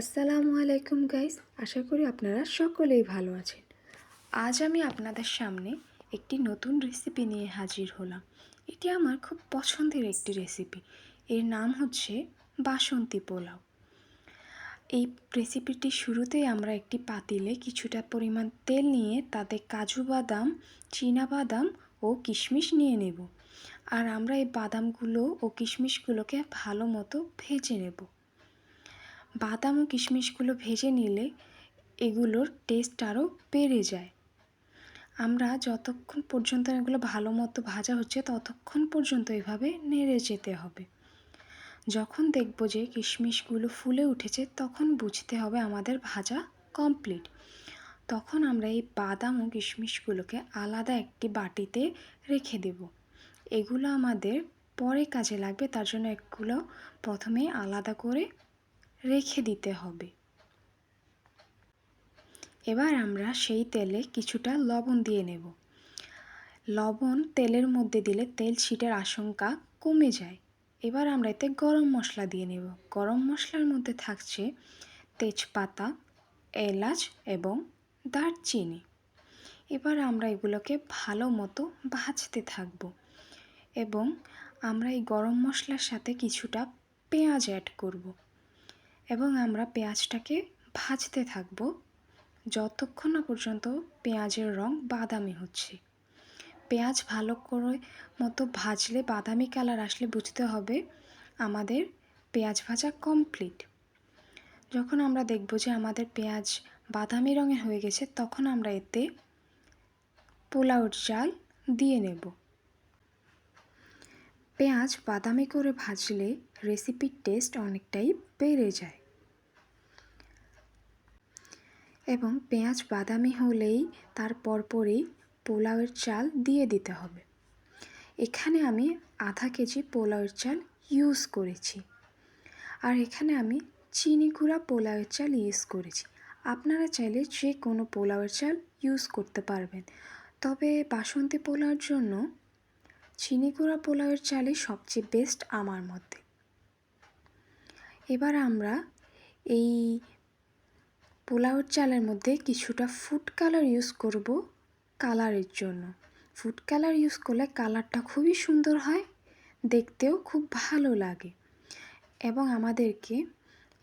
আসসালামু আলাইকুম গাইস, আশা করি আপনারা সকলেই ভালো আছেন। আজ আমি আপনাদের সামনে একটি নতুন রেসিপি নিয়ে হাজির হলাম। এটি আমার খুব পছন্দের একটি রেসিপি এর নাম হচ্ছে বাসন্তী পোলাও। এই রেসিপিটি শুরুতেই আমরা একটি পাতিলে কিছুটা পরিমাণ তেল নিয়ে তাতে কাজু বাদাম বাদাম ও কিশমিশ নিয়ে নেব। আর আমরা এই বাদামগুলো ও কিশমিশগুলোকে ভালো মতো ভেজে নেব। বাদাম ও কিশমিশগুলো ভেজে নিলে এগুলোর টেস্ট আরও বেড়ে যায়। আমরা যতক্ষণ পর্যন্ত এগুলো ভালো মতো ভাজা হচ্ছে, ততক্ষণ পর্যন্ত এভাবে নেড়ে যেতে হবে। যখন দেখব যে কিশমিশগুলো ফুলে উঠেছে, তখন বুঝতে হবে আমাদের ভাজা কমপ্লিট তখন আমরা এই বাদাম ও কিশমিশগুলোকে আলাদা একটি বাটিতে রেখে দেব। এগুলো আমাদের পরে কাজে লাগবে, তার জন্য এগুলো প্রথমে আলাদা করে রেখে দিতে হবে। এবার আমরা সেই তেলে কিছুটা লবণ দিয়ে নেব। লবণ তেলের মধ্যে দিলে তেল ছিটের আশঙ্কা কমে যায়। এবার আমরা এতে গরম মশলা দিয়ে নেব। গরম মশলার মধ্যে থাকছে তেজপাতা, এলাচ এবং দারচিনি। এবার আমরা এগুলোকে ভালো মতো ভাজতে থাকব এবং আমরা এই গরম মশলার সাথে কিছুটা পেঁয়াজ অ্যাড করব। এবং আমরা পেঁয়াজটাকে ভাজতে থাকব। যতক্ষণ না পর্যন্ত পেঁয়াজের রং বাদামি হচ্ছে। পেঁয়াজ ভালো করে মতো ভাজলে বাদামি কালার আসলে বুঝতে হবে আমাদের পেঁয়াজ ভাজা কমপ্লিট। যখন আমরা দেখব যে আমাদের পেঁয়াজ বাদামি রঙের হয়ে গেছে, তখন আমরা এতে পোলাওর চাল দিয়ে নেব। পেঁয়াজ বাদামি করে ভাজলে রেসিপির টেস্ট অনেকটাই বেড়ে যায়। এবং পেঁয়াজ বাদামি হলেই তার পরপরই পোলাওয়ের চাল দিয়ে দিতে হবে। এখানে আমি আধা কেজি পোলাওয়ের চাল ইউজ করেছি। আর এখানে আমি চিনি গুঁড়া পোলাওয়ের চাল ইউজ করেছি। আপনারা চাইলে যে কোনো পোলাওয়ের চাল ইউজ করতে পারবেন। তবে বাসন্তী পোলাওর জন্য চিনি গুঁড়া পোলাওয়ের চালই সবচেয়ে বেস্ট আমার মতে। এবার আমরা এই পোলাওর চালের মধ্যে কিছুটা ফুড কালার ইউজ করব কালারের জন্য। ফুড কালার ইউজ করলে কালারটা খুবই সুন্দর হয়, দেখতেও খুব ভালো লাগে এবং আমাদেরকে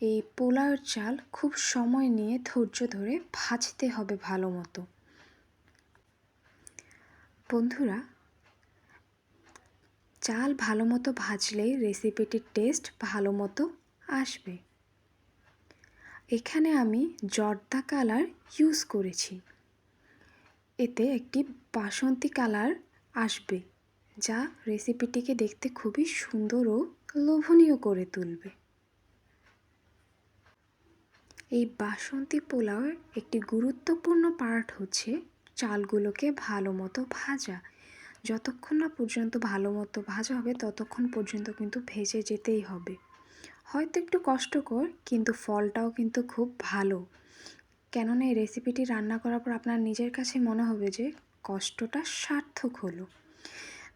এই পোলাওর চাল খুব সময় নিয়ে ধৈর্য ধরে ভাজতে হবে ভালো মতো। বন্ধুরা, চাল ভালো মতো ভাজলেই রেসিপিটির টেস্ট ভালো মতো আসবে। এখানে আমি জর্দা কালার ইউজ করেছি। এতে একটি বাসন্তী কালার আসবে, যা রেসিপিটিকে দেখতে খুবই সুন্দর ও লোভনীয় করে তুলবে। এই বাসন্তী পোলাওয়ের একটি গুরুত্বপূর্ণ পার্ট হচ্ছে চালগুলোকে ভালো মতো ভাজা। যতক্ষণ না পর্যন্ত ভালো মতো ভাজা হবে, ততক্ষণ পর্যন্ত কিন্তু ভেজে যেতেই হবে। হয়তো একটু কষ্টকর, কিন্তু ফলটাও কিন্তু খুব ভালো। কেননা এই রেসিপিটি রান্না করার পর আপনার নিজের কাছে মনে হবে যে কষ্টটা সার্থক হলো।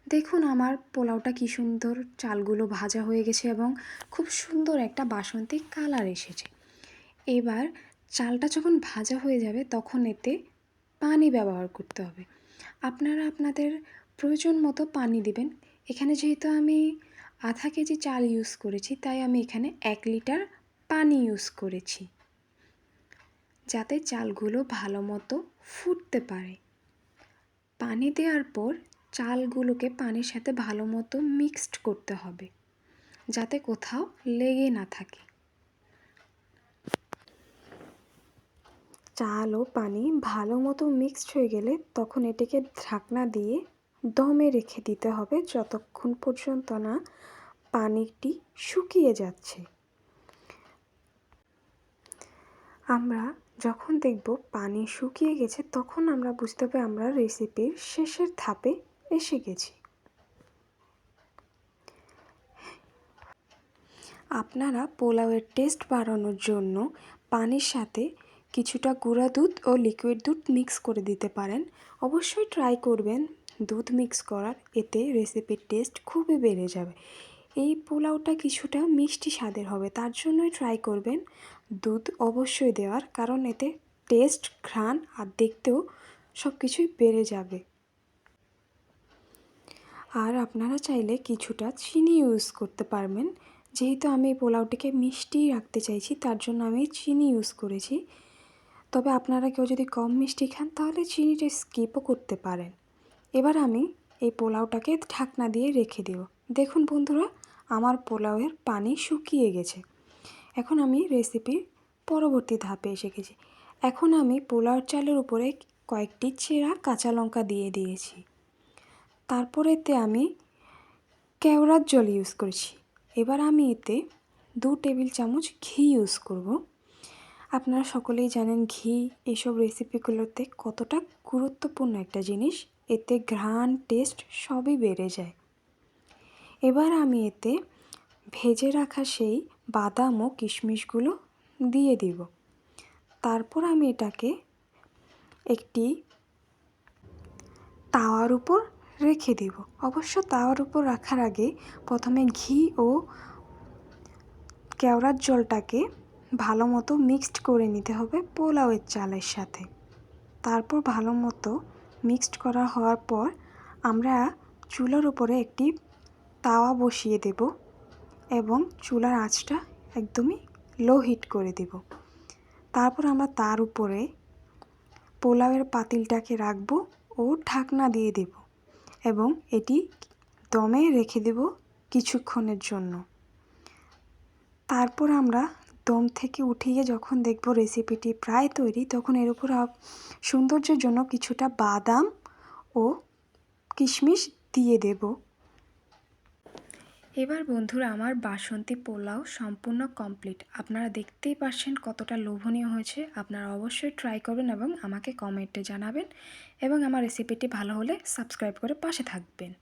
দেখুন আমার পোলাওটা কী সুন্দর, চালগুলো ভাজা হয়ে গেছে এবং খুব সুন্দর একটা বাসন্তী কালার এসেছে। এবার চালটা যখন ভাজা হয়ে যাবে, তখন এতে পানি ব্যবহার করতে হবে। আপনারা আপনাদের প্রয়োজন মতো পানি দিবেন। এখানে যেহেতু আমি আধা কেজি চাল ইউজ করেছি, তাই আমি এখানে এক লিটার পানি ইউজ করেছি। যাতে চালগুলো ভালো মতো ফুটতে পারে। পানি দেওয়ার পর চালগুলোকে পানির সাথে ভালো মতো মিক্সড করতে হবে, যাতে কোথাও লেগে না থাকে। চাল ও পানি ভালো মতো মিক্সড হয়ে গেলে তখন এটিকে ঢাকনা দিয়ে দমে রেখে দিতে হবে যতক্ষণ পর্যন্ত না পানিটি শুকিয়ে যাচ্ছে। আমরা যখন দেখব পানি শুকিয়ে গেছে, তখন আমরা বুঝতে পারি আমরা রেসিপির শেষের ধাপে এসে গেছি। আপনারা পোলাওয়ের টেস্ট বাড়ানোর জন্য পানির সাথে কিছুটা গুঁড়া দুধ ও লিকুইড দুধ মিক্স করে দিতে পারেন। অবশ্যই ট্রাই করবেন। দুধ মিক্স করার এতে রেসিপির টেস্ট খুবই বেড়ে যাবে। এই পোলাওটা কিছুটা মিষ্টি স্বাদের হবে, তার জন্যই ট্রাই করবেন। দুধ অবশ্যই দেওয়ার, কারণ এতে টেস্ট ঘ্রাণ আর দেখতেও সব কিছুই বেড়ে যাবে। আর আপনারা চাইলে কিছুটা চিনি ইউজ করতে পারবেন। যেহেতু আমি পোলাওটিকে মিষ্টি রাখতে চাইছি, তার জন্য আমি চিনি ইউজ করেছি। তবে আপনারা কেউ যদি কম মিষ্টি খান, তাহলে চিনিটা স্কিপও করতে পারেন। এবার আমি এই পোলাওটাকে ঢাকনা দিয়ে রেখে দেব। দেখুন বন্ধুরা, আমার পোলাওয়ের পানি শুকিয়ে গেছে। এখন আমি রেসিপির পরবর্তী ধাপে এসে গেছি। এখন আমি পোলাও চালের উপরে কয়েকটি চেরা কাঁচা লঙ্কা দিয়ে দিয়েছি। তারপরেতে আমি কেওড়ার জল ইউজ করেছি। এবার আমি এতে দু টেবিল চামচ ঘি ইউজ করব। আপনারা সকলেই জানেন ঘি এসব রেসিপিগুলোতে কতটা গুরুত্বপূর্ণ একটা জিনিস। এতে ঘ্রাণ টেস্ট সবই বেড়ে যায়। এবার আমি এতে ভেজে রাখা সেই বাদাম ও কিশমিশগুলো দিয়ে দিব। তারপর আমি এটাকে একটি তাওয়ার উপর রেখে দিব। অবশ্য তাওয়ার উপর রাখার আগে প্রথমে ঘি ও কেওড়ার জলটাকে ভালো মতো মিক্সড করে নিতে হবে পোলাওয়ের চালের সাথে। তারপর ভালো মতো মিক্সড করা হওয়ার পর আমরা চুলার উপরে একটি তাওয়া বসিয়ে দেব এবং চুলার আঁচটা একদমই লো হিট করে দেব। তারপর আমরা তার উপরে পোলাওয়ের পাতিলটাকে রাখব ও ঢাকনা দিয়ে দেব এবং এটি দমে রেখে দেব কিছুক্ষণের জন্য। তারপর আমরা দম থেকে উঠিয়ে যখন দেখব রেসিপিটি প্রায় তৈরি, তখন এর উপর সৌন্দর্যের জন্য কিছুটা বাদাম ও কিশমিশ দিয়ে দেব। এবার বন্ধুরা, আমার বাসন্তী পোলাও সম্পূর্ণ কমপ্লিট আপনারা দেখতেই পাচ্ছেন কতটা লোভনীয় হয়েছে। আপনারা অবশ্যই ট্রাই করবেন এবং আমাকে কমেন্টে জানাবেন এবং আমার রেসিপিটি ভালো হলে সাবস্ক্রাইব করে পাশে থাকবেন।